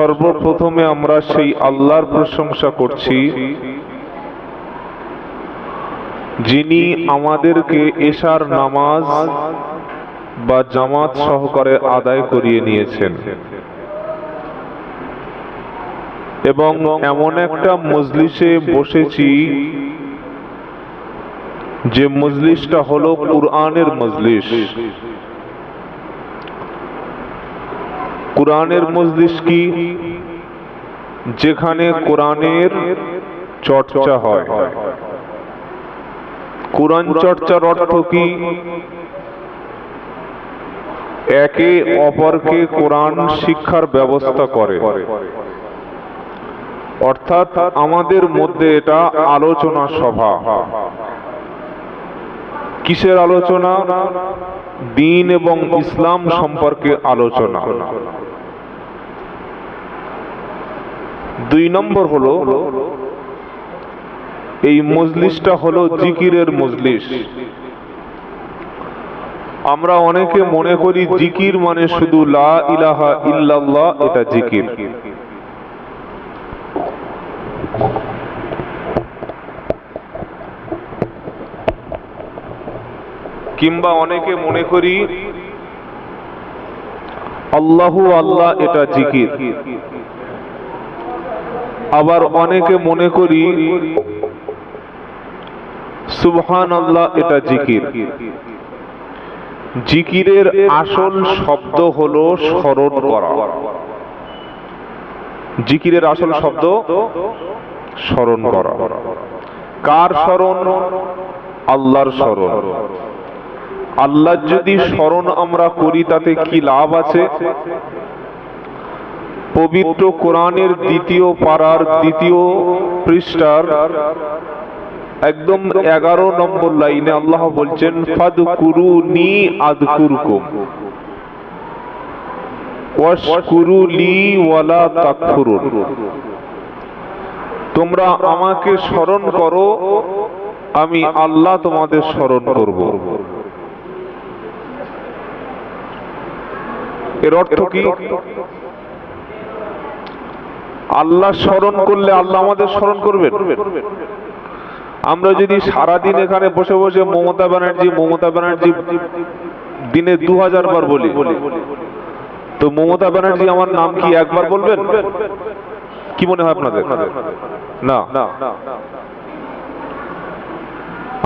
সর্বপ্রথমে আমরা সেই আল্লাহর প্রশংসা করছি, যিনি আমাদেরকে এশার নামাজ বা জামাত সহকারে আদায় করিয়ে নিয়েছেন। এবং এমন একটা মজলিসে বসেছি যে মজলিসটা হলো কুরআনের মজলিস। কোরআনের মজলিস কি? যেখানে কোরআনের চর্চা হয়। কোরআন চর্চার অর্থ কি? একে অপরকে কোরআন শিক্ষার ব্যবস্থা করে। অর্থাৎ আমাদের মধ্যে এটা আলোচনা সভা। কিসের আলোচনা? দিন এবং ইসলাম সম্পর্কে আলোচনা। দুই নম্বর হলো, এই মজলিসটা হলো জিকিরের মজলিস। আমরা অনেকে মনে করি জিকির মানে শুধু লা ইলাহা ইল্লাল্লাহ, এটা জিকির। কিংবা অনেকে মনে করি আল্লাহু আল্লাহ এটা জিকির। আবার অনেকে মনে করি সুবহান আল্লাহ এটা জিকির। জিকিরের আসল শব্দ হলো স্মরণ করা। জিকিরের আসল শব্দ স্মরণ করা। কার স্মরণ? আল্লাহর স্মরণ। আল্লাহ যদি স্মরণ আমরা করি তাতে কি লাভ আছে? পবিত্র কোরআনের দ্বিতীয় পাড়ার দ্বিতীয় পৃষ্ঠার একদম এগারো নম্বর লাইনে আল্লাহ বলছেন ফাদ কুরু নি তাকফুরুন। তোমরা আমাকে স্মরণ করো আমি আল্লাহ তোমাদের স্মরণ করব। এর অর্থ কি? আল্লাহ স্মরণ করলে আল্লাহ আমাদের স্মরণ করবেন। আমরা যদি সারা দিন এখানে বসে বসে মমতা ব্যানার্জি মমতা ব্যানার্জি দিনে দু হাজার বার বলি, তো মমতা ব্যানার্জি আমার নাম কি একবার বলবেন? কি মনে হয় আপনাদের? না।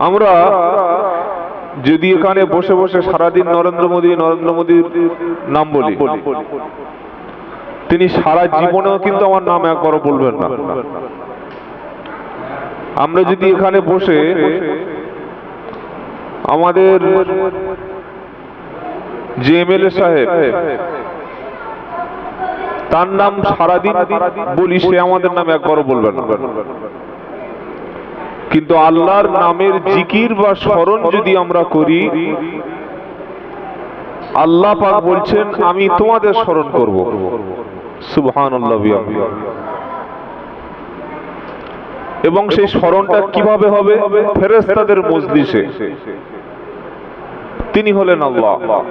আমরা যদি এখানে বসে বসে সারাদিন নরেন্দ্র মোদী নরেন্দ্র মোদীর নাম বলি। তিনি সারা জীবনেও কিন্তু আমার নাম একবারও বলবেন না। আমরা যদি এখানে বসে আমাদের যে এমএলএ সাহেব তার নাম সারাদিন বলি সে আমাদের নাম একবারও বলবেন না। কিন্তু আল্লাহর নামের জিকির বা স্মরণ যদি আমরা করি, আল্লাহ পাক বলছেন, আমি তোমাদের স্মরণ করব। সুবহানাল্লাহ এবং সেই স্মরণটা কীভাবে হবে? ফেরেশতাদের মজলিসে। তিনি হলেন আল্লাহ।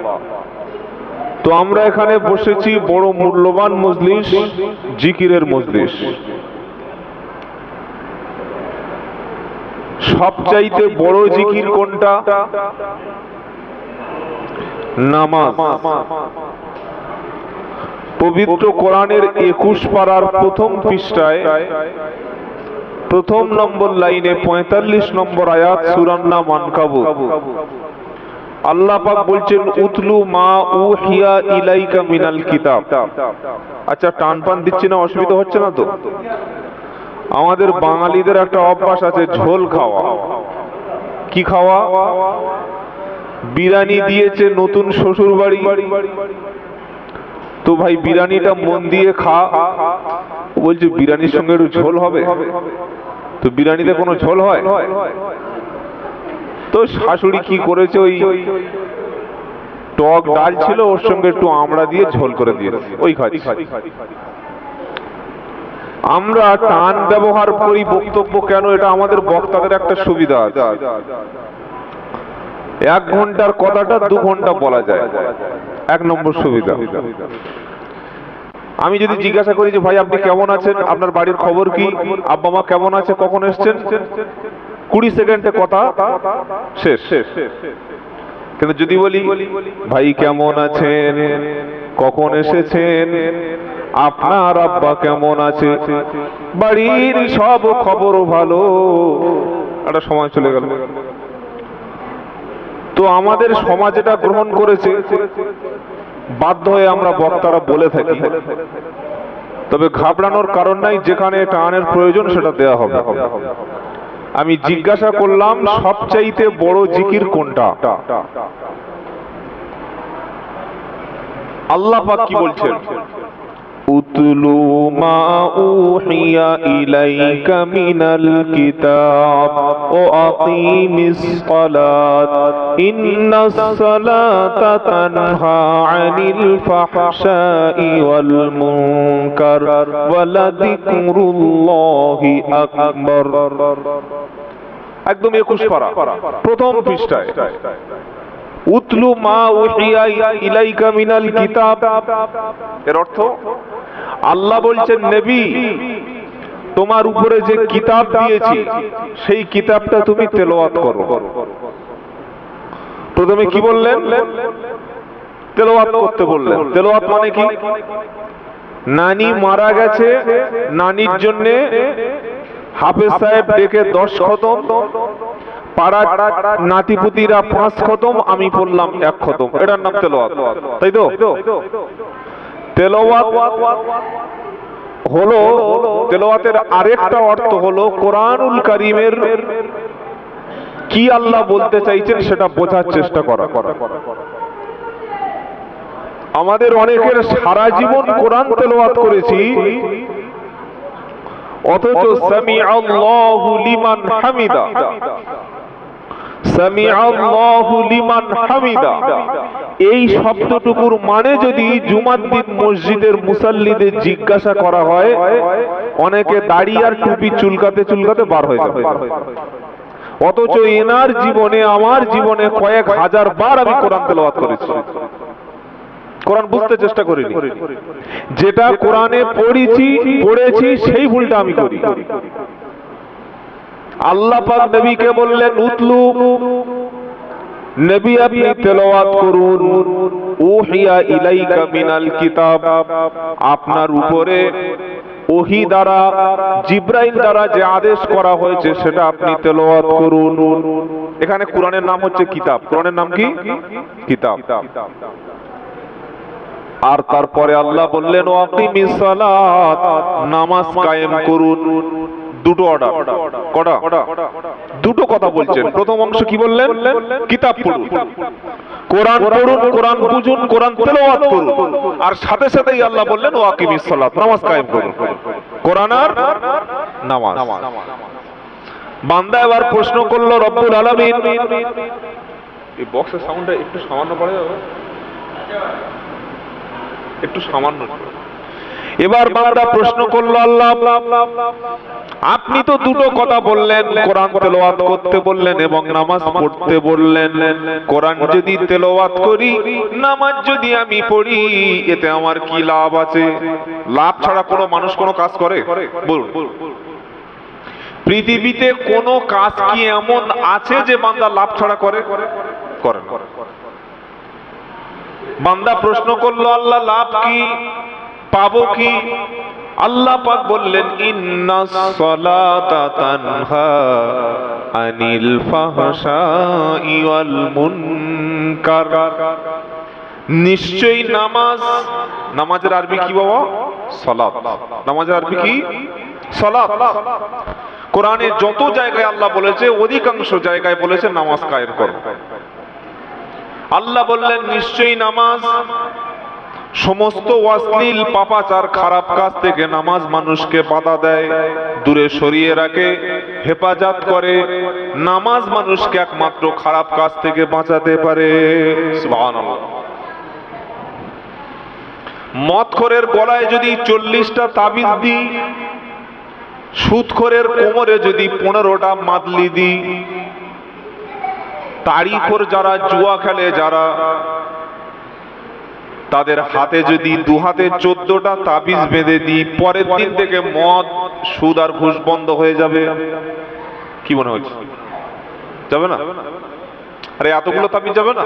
তো আমরা এখানে বসেছি বড় মূল্যবান মজলিস, জিকিরের মজলিস। সবচাইতে বড় জিকির কোনটা? নামাজ। পবিত্র কোরআনের একুশ পাড়ার প্রথম পৃষ্ঠায় প্রথম নম্বর লাইনে পঁয়তাল্লিশ নম্বর আয়াত সুরান্না মানকাবু আল্লাহ পাক বলছেন উতলু মা উহিয়া ইলাইকা মিনাল কিতাব। আচ্ছা টান পান দিচ্ছি না অসুবিধা হচ্ছে না তো? আমাদের বাঙালিদের একটা অভ্যাস আছে ঝোল খাওয়া। কি খাওয়া? বিরিয়ানি দিয়েছে নতুন শ্বশুর বাড়ি তো ভাই বিরিয়ানিটা মন দিয়ে খা। বলছে বিরিয়ানির সঙ্গে একটু ঝোল হবে? তো বিরিয়ানিতে কোনো ঝোল হয়? তো শাশুড়ি কি করেছে ওই টক ডাল ছিল ওর সঙ্গে একটু আমড়া দিয়ে ঝোল করে দিয়েছে। ওই খাচ্ছি। আমরা টান ব্যবহার করি, বক্তব্য কেন? এটা আমাদের বক্তাদের একটা সুবিধা এক ঘণ্টার কথাটা দু ঘণ্টা বলা যায়। এক নম্বর সুবিধা। আমি যদি জিজ্ঞাসা করি যে, ভাই, আপনি কেমন আছেন? আপনার বাড়ির খবর কি? আব্বা মা কেমন আছে? কখন এসছেন? কুড়ি সেকেন্ডে কথা শেষ। কিন্তু যদি বলি, ভাই, কেমন আছেন? কখন এসেছেন? আপনার আব্বা কেমন আছে? বাড়ির সব খবর ভালো। একটা সময় চলে গেল। তো আমাদের সমাজ এটা গ্রহণ করেছে। বাধ্য হয়ে আমরা বক্তারা বলে থাকি। তবে ঘাবড়ানোর কারণ নাই, যেখানে টানের প্রয়োজন সেটা দেয়া হবে। আমি জিজ্ঞাসা করলাম, সবচাইতে বড় জিকির কোনটা? আল্লাহ কি বলছেন? মা উহিয়া ইলাইকা মিনাল কিতাব ও আকিমিস সালাত ইন্নাস সালাতা তানহা আনিল ফাহশাই ওয়াল মুনকার ওয়ালাযিকরুল্লাহি আকবার একদম একুশ পারা। প্রথম পৃষ্ঠায়। উতলু মা উহিয়া ইলাইকা মিনাল কিতাব। এর অর্থ, আল্লাহ বলছেন, নবী, তোমার উপরে যে কিতাব দিয়েছি, সেই কিতাবটা তুমি তেলাওয়াত করো। প্রথমে কি বললেন? তেলাওয়াত করতে বললেন। তেলাওয়াত মানে কি? নানি মারা গেছে, নানির জন্য হাফেজ সাহেব ডেকে দশ খতম পাড়ার নাতিপুতিরা পাঁচ খতম, আমি পড়লাম এক খতম। এটার নাম তেলোয়াত। তাই তো? তেলোয়াত হলো, তেলোয়াতের আরেকটা অর্থ হলো কোরআনুল কারিমের কি আল্লাহ বলতে চাইছেন সেটা বোঝার চেষ্টা করা। আমাদের অনেকের সারা জীবন কোরআন তেলাওয়াত করেছি, অথচ সামি আল্লাহু লিমান হামিদা। হামিদা। এই শব্দটুকুর মানে যদি জুমার দিন মসজিদের মুসাল্লিদের জিজ্ঞাসা করা হয়, অনেকে দাড়ি আর টুপি চুলকাতে চুলকাতে বার হয়ে যাবে। অথচ এনার জীবনে, আমার জীবনে কয়েক হাজার বার আমি কোরআন তেলাওয়াত করেছি। কোরআন বুঝতে চেষ্টা করিনি। যেটা কোরআনে পড়েছি পড়েছি, সেই ভুলটা আমি করি। আল্লাহ পাক নবীকে বললেন উতলু নবী আপনি তেলাওয়াত করুন। উহিয়া ইলাইকা মিনাল কিতাব। আপনার উপরে ওহি দ্বারা, জিব্রাইল দ্বারা যে আদেশ করা হয়েছে, সেটা আপনি তেলাওয়াত করুন। এখানে কোরআনের নাম হচ্ছে কিতাব। কোরআনের নাম কি? কিতাব। আর তারপরে আল্লাহ বললেন, ওয়াকিমিস সালাত, নামাজ কায়েম করুন। দুটো অর্ডার কটা? দুটো কথা বলছেন। প্রথম অংশ কি বললেন? কিতাব পড়ুন। কোরআন পড়ুন, কোরআন বুঝুন, কোরআন তেলাওয়াত করুন। আর সাথে সাথেই আল্লাহ বললেন ওয়াকিমিস সালাত, নামাজ কায়েম করুন। কোরআন আর নামাজ। বান্দা এবার প্রশ্ন করল, রব্বুল আলামিন এই বক্সের সাউন্ডটা একটু সামান্য পড়ে যাবে। একটু সামান্য এবার বান্দা প্রশ্ন করল আল্লাহ আপনি তো দুটো কথা বললেন কোরআন তেলাওয়াত করতে বললেন এবং নামাজ পড়তে বললেন। কোরআন যদি তেলাওয়াত করি নামাজ যদি আমি পড়ি এতে আমার কি লাভ আছে? লাভ ছাড়া কোনো মানুষ কোনো কাজ করে? বলুন। পৃথিবীতে কোনো কাজ কি এমন আছে যে বান্দা লাভ ছাড়া করে করে। বান্দা প্রশ্ন করল আল্লাহ লাভ কি? পাবো কি? আল্লাহ পাক বললেন আনিল মুনকার। নিশ্চয়ই নামাজ, নামাজের আরবি কি বাবা? সালাত নামাজের আরবি কি? সালাত কোরআনে যত জায়গায় আল্লাহ বলেছে, অধিকাংশ জায়গায় বলেছে, নামাজ কায়েম করো। আল্লাহ বললেন, নিশ্চয়ই নামাজ সমস্ত অশ্লীল পাপাচার খারাপ কাজ থেকে নামাজ মানুষকে বাধা দেয়, দূরে সরিয়ে রাখে, হেফাজত করে। নামাজ মানুষকে একমাত্র খারাপ কাজ থেকে বাঁচাতে পারে। মদখোরের গলায় যদি চল্লিশটা তাবিজ দিই, সুদখোরের কোমরে যদি পনেরোটা মাদলি দিই তারিখর যারা জুয়া খেলে, যারা তাদের হাতে যদি দু হাতে চোদ্দটা তাবিজ বেঁধে দিই, পরের দিন থেকে মদ, সুদ আর ঘুষ বন্ধ হয়ে যাবে। কি মনে হচ্ছে? যাবে না? আরে এতগুলো তাবিজ যাবে না?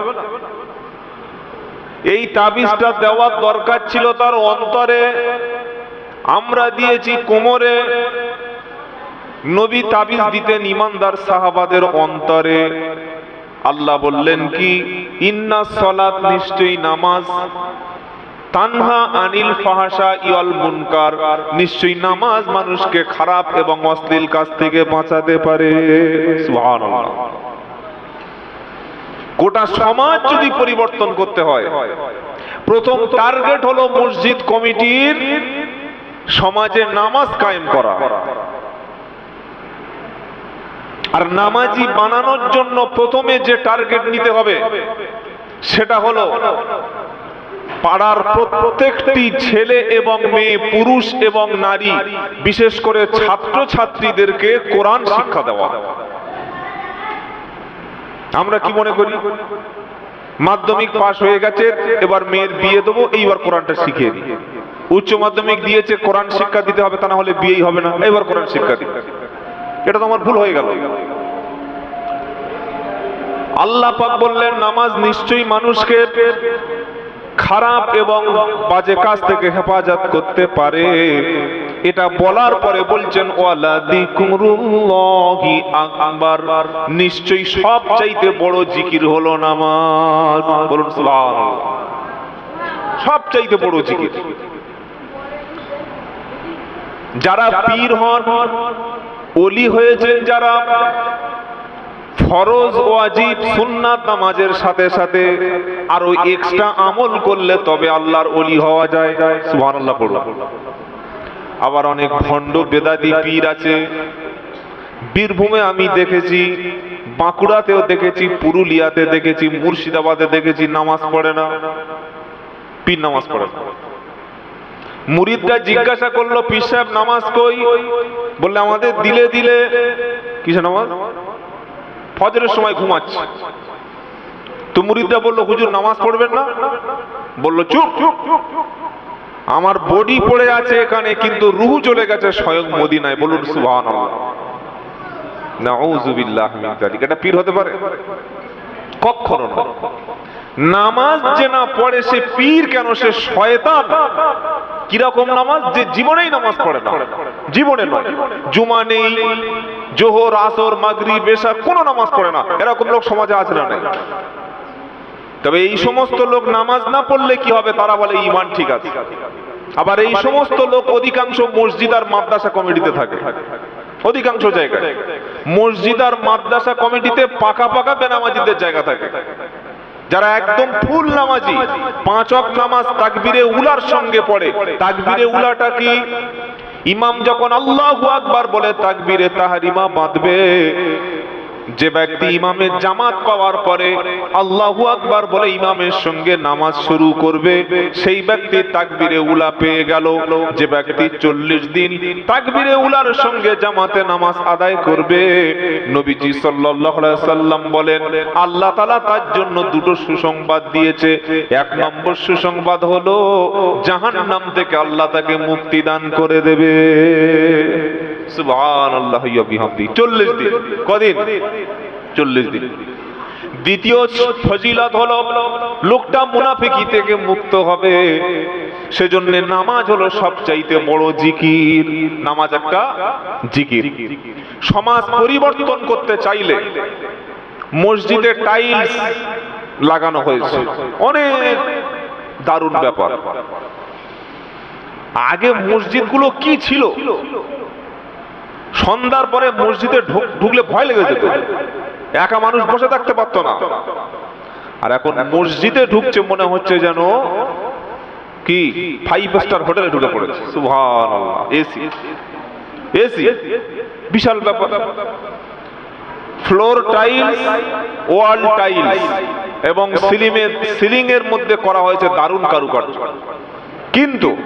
এই তাবিজটা দেওয়ার দরকার ছিল তার অন্তরে। আমরা দিয়েছি কোমরে। নবী তাবিজ দিতেন ইমানদার সাহাবাদের অন্তরে। আল্লাহ বললেন কি? ইন্না সলাত নিশ্চয়ই নামাজ। তানহা আনিল ফাহাসা ইয়াল মুনকার। নিশ্চয়ই নামাজ মানুষকে খারাপ এবং অশ্লীল কাজ থেকে বাঁচাতে পারে। গোটা সমাজ যদি পরিবর্তন করতে হয়, প্রথম টার্গেট হলো মসজিদ কমিটির সমাজে নামাজ কায়েম করা। আর নামাজি বানানোর জন্য প্রথমে যে টার্গেট নিতে হবে, সেটা হলো পাড়ার প্রত্যেকটি ছেলে এবং মেয়ে, পুরুষ এবং নারী, বিশেষ করে ছাত্র ছাত্রীদেরকে কোরআন শিক্ষা দেওয়া। আমরা কি মনে করি? মাধ্যমিক পাশ হয়ে গেছে, এবার মেয়ের বিয়ে দেবো, এইবার কোরআনটা দিই। উচ্চ মাধ্যমিক দিয়েছে, কোরআন শিক্ষা দিতে হবে, তা না হলে বিয়েই হবে না, এবার কোরআন শিক্ষা দিই। এটা তো আমার ভুল হয়ে গেল। আল্লাহ পাক বললেন, নামাজ নিশ্চয়ই মানুষকে খারাপ এবং বাজে কাজ থেকে হেফাজত করতে পারে। এটা বলার পরে বলছেন নিশ্চয়ই সব চাইতে বড় জিকির হলো নামাজ। বলুন সব চাইতে বড় জিকির। যারা পীর হন অলি হয়েছেন যারা ফরজ ওয়াজিব সুন্নাত নামাজের সাথে সাথে আরও এক্সট্রা আমল করলে তবে আল্লাহর অলি হওয়া যায়। সুবহানাল্লাহ পড়ুন আবার অনেক ভণ্ড বেদাদি পীর আছে। বীরভূমে আমি দেখেছি, বাঁকুড়াতেও দেখেছি, পুরুলিয়াতে দেখেছি, মুর্শিদাবাদে দেখেছি, নামাজ পড়ে না। পীর নামাজ পড়ে না। মুরিদরা জিজ্ঞাসা করল, পীর সাহেব, নামাজ কই? বললে, আমাদের দিলে দিলে কিসে নামাজ? ফজরের সময় ঘুমাচ্ছে। তো মুরিদরা বলল, হুজুর, নামাজ পড়বেন না? বলল, চুপ আমার বডি পড়ে আছে এখানে, কিন্তু রুহু চলে গেছে স্বয়ং মদিনায়। বলুন যালিক। এটা পীর হতে পারে? কখনো না। নামাজ যে না পড়ে, সে পীর কেন? সে শয়তান। কীরকম নামাজ? যে জীবনেই নামাজ পড়ে না। জীবনে নয়। জুমা নেই, জোহর, আসর মাগরি বেশা কোনো নামাজ পড়ে না। এরকম লোক সমাজে আছে না নাই? তবে এই সমস্ত লোক নামাজ না পড়লে কি হবে? তারা বলে ইমান ঠিক আছে। আবার এই সমস্ত লোক অধিকাংশ মসজিদ আর মাদ্রাসা কমিটিতে থাকে। অধিকাংশ জায়গায়। মসজিদ আর মাদ্রাসা কমিটিতে পাকা পাকা বেনামাজিদের জায়গা থাকে। যারা একদম ফুল নামাজি পাঁচক নামাজ তাকবিরে উলার সঙ্গে পড়ে, তাকবিরে উলাটা কি? ইমাম যখন আল্লাহ আকবার বলে, তাকবিরে তাহারিমা বাঁধবে। যে ব্যক্তি ইমামের জামাত পাওয়ার পরে আল্লাহু আকবার বলে ইমামের সঙ্গে নামাজ শুরু করবে, সেই ব্যক্তি তাকবিরে উলা পেয়ে গেল। যে ব্যক্তি চল্লিশ দিন তাকবিরে উলার সঙ্গে জামাতে নামাজ আদায় করবে, নবীজি সাল্লাম বলেন, আল্লাহ তাআলা তার জন্য দুটো সুসংবাদ দিয়েছে। এক নম্বর সুসংবাদ হলো, জাহান্নাম থেকে আল্লাহ তাকে মুক্তি দান করে দেবে। বিহামদি। 40 দিন। কদিন? চল্লিশ দিন। দ্বিতীয় লোকটা থেকে মুক্ত হবে। সেজন্য নামাজ হলো সবচাইতে বড় জিকির। নামাজ একটা জিকির। সমাজ পরিবর্তন করতে চাইলে মসজিদে টাইলস লাগানো হয়েছে। অনেক দারুণ ব্যাপার। আগে মসজিদগুলো কি ছিল? সন্ধ্যার পরে মসজিদে ঢুক- ঢুকলে ভয় লেগে যেত। একা মানুষ বসে থাকতে পারতো না। আর এখন মসজিদে ঢুকছে মনে হচ্ছে যেন কি? ফাইভ স্টার হোটেলে ঢুকে পড়েছে। সুবহানাল্লাহ। এসি এসি বিশাল ব্যাপার। ফ্লোর টাইলস, ওয়াল টাইলস এবং সিলিং এর মধ্যে করা হয়েছে দারুণ কারুকার্য। কিন্তু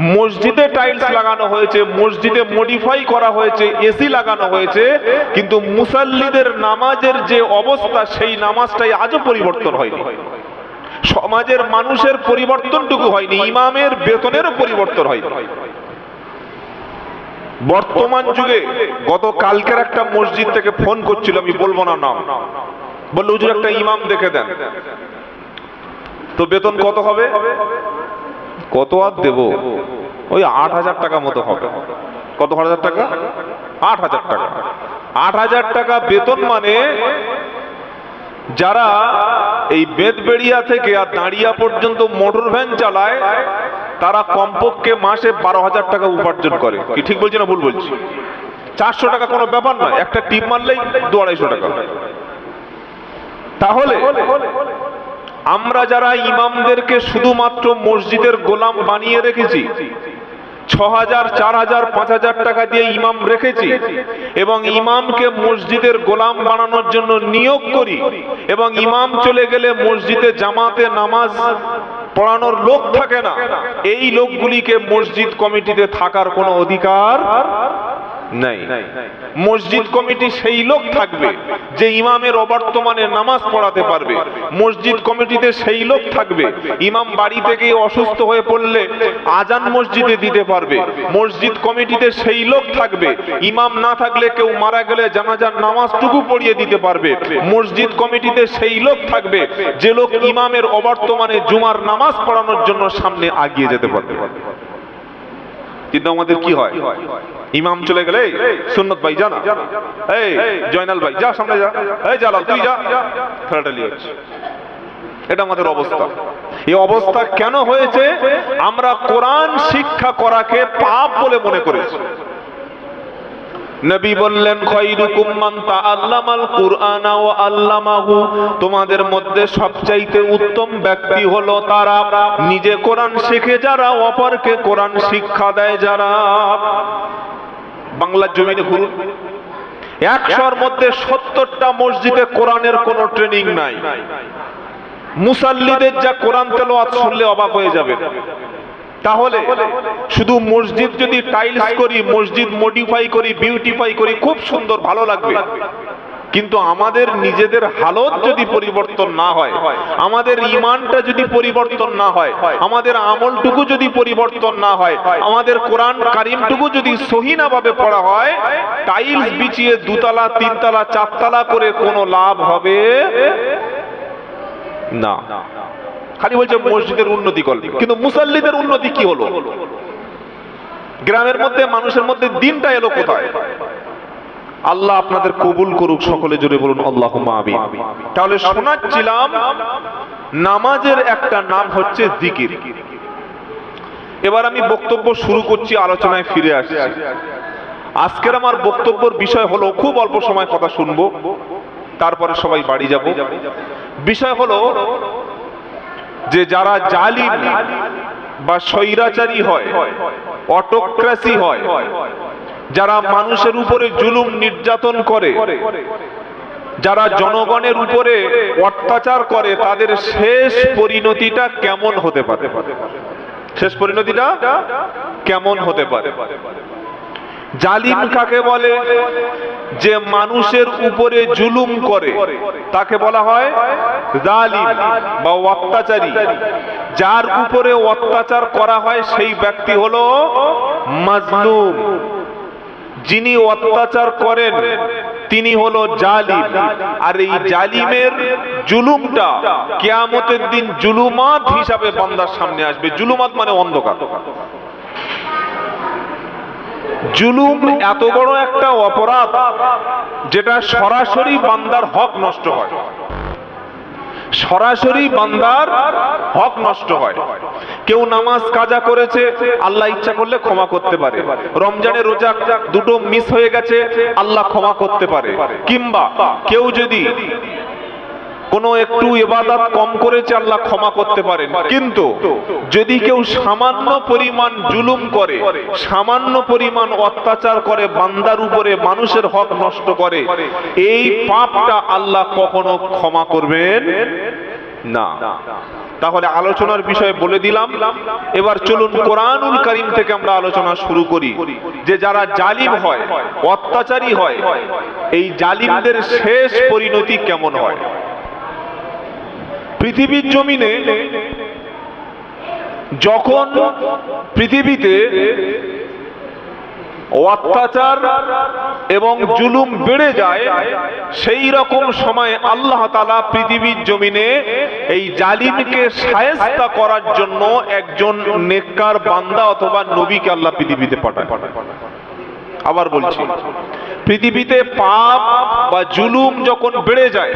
মসজিদে টাইলস লাগানো হয়েছে, মসজিদে মডিফাই করা হয়েছে এসি লাগানো হয়েছে, কিন্তু মুসাল্লিদের নামাজের যে অবস্থা, সেই নামাজটাই আজও পরিবর্তন হয়নি। সমাজের মানুষের পরিবর্তনটুকু হয়নি, ইমামের বেতনেরও পরিবর্তন হয়নি। বর্তমান যুগে গত কালকের একটা মসজিদ থেকে ফোন করছিল, আমি বলব না নাম। বলল, হুজুর, একটা ইমাম দেখে দেন। তো বেতন কত হবে? কত আর দেব? ওই আট হাজার টাকা মতো হবে। কত হাজার টাকা? আট হাজার টাকা। আট হাজার টাকা বেতন মানে যারা এই বেদবেড়িয়া থেকে আর দাঁড়িয়া পর্যন্ত মোটর ভ্যান চালায়, তারা কমপক্ষে মাসে বারো হাজার টাকা উপার্জন করে। কি ঠিক বলছি না ভুল বলছি? চারশো টাকা কোনো ব্যাপার নয়, একটা টিপ মারলেই দু আড়াইশো টাকা। তাহলে আমরা যারা ইমামদেরকে শুধুমাত্র মসজিদের গোলাম বানিয়ে রেখেছি ছ হাজার চার হাজার পাঁচ হাজার টাকা দিয়ে ইমাম রেখেছি এবং ইমামকে মসজিদের গোলাম বানানোর জন্য নিয়োগ করি এবং ইমাম চলে গেলে মসজিদে জামাতে নামাজ পড়ানোর লোক থাকে না, এই লোকগুলিকে মসজিদ কমিটিতে থাকার কোনো অধিকার নাই। মসজিদ কমিটি সেই লোক থাকবে যে ইমামের অবর্তমানে নামাজ পড়াতে পারবে। মসজিদ কমিটিতে সেই লোক থাকবে। ইমাম বাড়ি থেকে অসুস্থ হয়ে পড়লে আজান মসজিদে দিতে পারবে। মসজিদ কমিটিতে সেই লোক থাকবে। ইমাম না থাকলে কেউ মারা গেলে জানাজার নামাজটুকু পড়িয়ে দিতে পারবে। মসজিদ কমিটিতে সেই লোক থাকবে যে লোক ইমামের অবর্তমানে জুমার নামাজ পড়ানোর জন্য সামনে আগিয়ে যেতে পারবে। কিন্তু আমাদের কি হয়? ইমাম চলে গেলে সুন্নত ভাই, জানা। এই, জয়নাল ভাই, যা সামনে যা। এই জালাল, তুই যা। ঠেলাঠালি হচ্ছে এটা আমাদের অবস্থা। এই অবস্থা কেন হয়েছে? আমরা কোরআন শিক্ষা করাকে পাপ বলে মনে করেছি। নবী বললেন, খৈরুকুম মান তাআল্লামাল কুরআনা ওয়া আল্লামাহু। তোমাদের মধ্যে সবচাইতে উত্তম ব্যক্তি হলো তারা। নিজে কোরআন শিখে যারা, অপরকে কোরআন শিক্ষা দেয় যারা। বাংলার জমিনে ঘুরুন একশোর মধ্যে সত্তরটা মসজিদে কোরআনের কোনো ট্রেনিং নাই। মুসাল্লিদের যা কোরআন তেলাওয়াত শুনলে অবাক হয়ে যাবে। তাহলে শুধু মসজিদ যদি টাইলস করি, মসজিদ মডিফাই করি বিউটিফাই করি, খুব সুন্দর, ভালো লাগবে। কিন্তু আমাদের নিজেদের হালত যদি পরিবর্তন না হয়, আমাদের ইমানটা যদি পরিবর্তন না হয়, আমাদের আমলটুকু যদি পরিবর্তন না হয়, আমাদের কোরআন কারিমটুকু যদি সহিনাভাবে পড়া হয় টাইলস বিছিয়ে দুতলা, তিনতলা, চারতলা করে কোনো লাভ হবে না। খালি বলছে মসজিদের উন্নতি করবে কিন্তু মুসাল্লিদের উন্নতি কি হলো? গ্রামের মধ্যে, মানুষের মধ্যে দিনটা এলো কোথায়? আল্লাহ আপনাদের কবুল করুক সকলে জুড়ে বলুন আল্লাহ তাহলে শোনাচ্ছিলাম, নামাজের একটা নাম হচ্ছে জিকির। এবার আমি বক্তব্য শুরু করছি, আলোচনায় ফিরে আসছি। আজকের আমার বক্তব্যের বিষয় হলো, খুব অল্প সময় কথা শুনব, তারপরে সবাই বাড়ি যাব। বিষয় হলো যে যারা জালিম বা স্বৈরাচারী হয় অটোক্রেসি হয়, যারা মানুষের উপরে জুলুম নির্যাতন করে, যারা জনগণের উপরে অত্যাচার করে, তাদের শেষ পরিণতিটা কেমন হতে পারে? শেষ পরিণতিটা কেমন হতে পারে? জালিম কাকে বলে? যে মানুষের উপরে জুলুম করে। তাকে বলা হয় বা অত্যাচারী। যার উপরে অত্যাচার করা হয় সেই ব্যক্তি হলো মাজলুম। যিনি অত্যাচার করেন, তিনি হলো জালিম। আর এই জালিমের জুলুমটা কেয়ামতের দিন জুলুমাত হিসাবে বান্দার সামনে আসবে। জুলুমাত মানে অন্ধকার। জুলুম এত বড় একটা অপরাধ যেটা সরাসরি বান্দার হক নষ্ট হয়। সরাসরি বান্দার হক নষ্ট হয়। কেউ নামাজ কাজা করেছে, আল্লাহ ইচ্ছা করলে ক্ষমা করতে পারে। রমজানের রোজা দুটো মিস হয়ে গেছে, আল্লাহ ক্ষমা করতে পারে। কিংবা কেউ যদি কোনো একটু ইবাদত কম করেছে আল্লাহ ক্ষমা করতে পারেন। কিন্তু যদি কেউ সামান্য পরিমাণ জুলুম করে, সামান্য পরিমাণ অত্যাচার করে, বান্দার উপরে মানুষের হক নষ্ট করে, এই পাপটা আল্লাহ কখনো ক্ষমা করবেন না। তাহলে আলোচনার বিষয়ে বলে দিলাম, এবার চলুন কোরআনুল করিম থেকে আমরা আলোচনা শুরু করি। যে যারা জালিম হয়, অত্যাচারী হয়, এই জালিমদের শেষ পরিণতি কেমন হয়? পৃথিবীর জমিনে যখন পৃথিবীতে অত্যাচার এবং জুলুম বেড়ে যায়, সেই রকম সময় আল্লাহ তালা পৃথিবীর জমিনে এই জালিমকে সায়স্তা করার জন্য একজন নেককার বান্দা অথবা নবীকে আল্লাহ পৃথিবীতে পাঠায়। আবার বলছি, পৃথিবীতে পাপ বা জুলুম যখন বেড়ে যায়,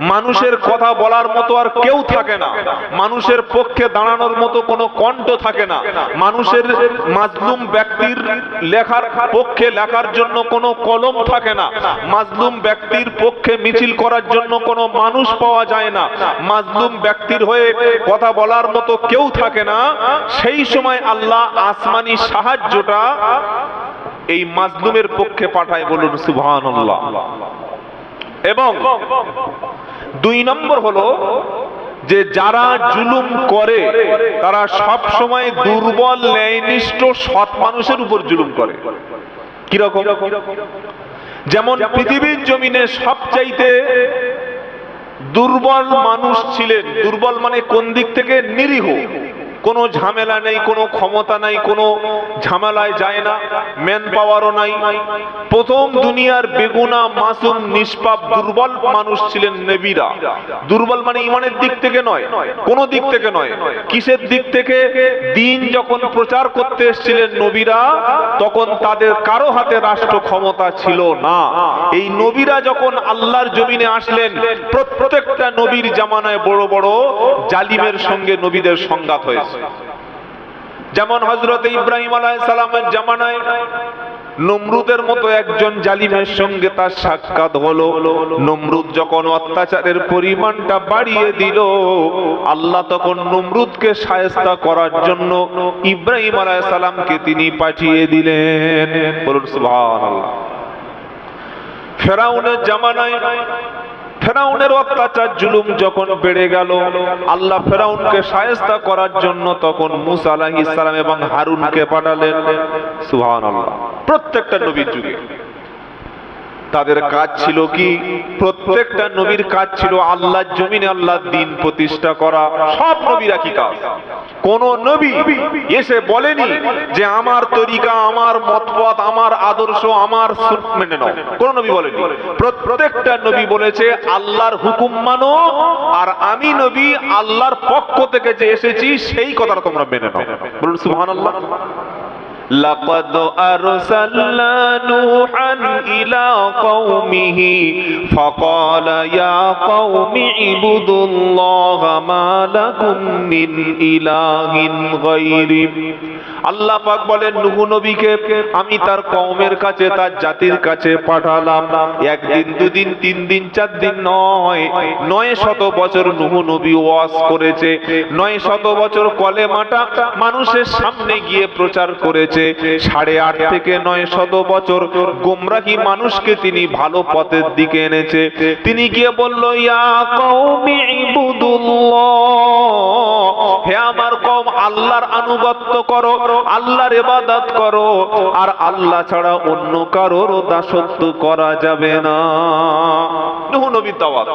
মানুষের কথা বলার মতো আর কেউ থাকে না। মানুষের পক্ষে দাঁড়ানোর মতো কোনো কণ্ঠ থাকে না। মানুষের মাজলুম ব্যক্তির লেখার পক্ষে লেখার জন্য কোনো কলম থাকে না। মাজলুম ব্যক্তির পক্ষে মিছিল করার জন্য কোনো মানুষ পাওয়া যায় না। মাজলুম ব্যক্তির হয়ে কথা বলার মতো কেউ থাকে না। সেই সময় আল্লাহ আসমানি সাহায্যটা এই মাজলুমের পক্ষে পাঠায় বলুন সুবহান এবং দুই নম্বর হলো যে যারা জুলুম করে, তারা সব সময় দুর্বল, ন্যায়নিষ্ঠ, সৎ মানুষের উপর জুলুম করে। কীরকম? যেমন পৃথিবীর জমিনে সবচাইতে দুর্বল মানুষ ছিলেন, দুর্বল মানে কোন দিক থেকে? নিরীহ। কোনো ঝামেলা নেই, কোনো ক্ষমতা নাই, কোনো ঝামেলায় যায় না ম্যান পাওয়ারও নাই। প্রথম দুনিয়ার বেগুনা, মাসুম, নিষ্পাপ, দুর্বল মানুষ ছিলেন নেবিরা। দুর্বল মানে ইমানের দিক থেকে নয়, কোন দিক থেকে নয়। কিসের দিক থেকে? দিন যখন প্রচার করতে এসেছিলেন নবীরা, তখন তাদের কারও হাতে রাষ্ট্র ক্ষমতা ছিল না। এই নবীরা যখন আল্লাহর জমিনে আসলেন, প্রত্যেকটা নবীর জামানায় বড় বড় জালিমের সঙ্গে নবীদের সংঘাত হয়েছে। যেমন হজরত ইব্রাহিম সালামের জামানায় নমরুদের মতো একজন জালিমের সঙ্গে তার সাক্ষাৎ হলো। নমরুদ যখন অত্যাচারের পরিমাণটা বাড়িয়ে দিল, আল্লাহ তখন নমরুদকে সায়স্তা করার জন্য ইব্রাহিম সালামকে তিনি পাঠিয়ে দিলেন। বলুন ফেরাউনের জামানায় ফেরাউনের অত্যাচার, জুলুম যখন বেড়ে গেল, আল্লাহ ফেরাউনকে সায়স্তা করার জন্য তখন মুসা আলাহ ইসলাম এবং হারুনকে পাঠালেন। সুহান প্রত্যেকটা নবীর যুগে। তাদের কাজ ছিল কি? প্রত্যেকটা নবীর কাজ ছিল আল্লাহর জমিনে আল্লাহর দিন প্রতিষ্ঠা করা। সব নবীরা কি কাজ? কোন নবী এসে বলেনি যে আমার তরিকা, আমার মতপথ আমার আদর্শ, আমার মেনে নাও। কোন নবী বলেনি। প্রত্যেকটা নবী বলেছে, আল্লাহর হুকুম মানো, আর আমি নবী আল্লাহর পক্ষ থেকে যে এসেছি, সেই কথাটা তোমরা মেনে নাও। বলুন, সুবহানাল্লাহ। لقد أرسلنا نوحا إلى قومه فقال يا قوم اعبدوا الله ما لكم من إله غيره আল্লাহ পাক বলেন নুহু নবীকে আমি তার কওমের কাছে তার জাতির কাছে পাঠালাম একদিন দুদিন তিন দিন চার দিন নয় নয় শত বছর নুহু নবী ওয়াজ করেছে নয় শত বছর কলেমাটা মানুষের সামনে গিয়ে প্রচার করেছে সাড়ে আট থেকে নয় শত বছর গোমরাহি মানুষকে তিনি ভালো পথের দিকে এনেছে। তিনি গিয়ে বলল, ইয়া হে আমার কম আল্লাহর আনুগত্য করো, আল্লাহর ইবাদত করো, আর আল্লাহ ছাড়া অন্য কারোর দাসত্ব করা যাবে না। দাওয়াত।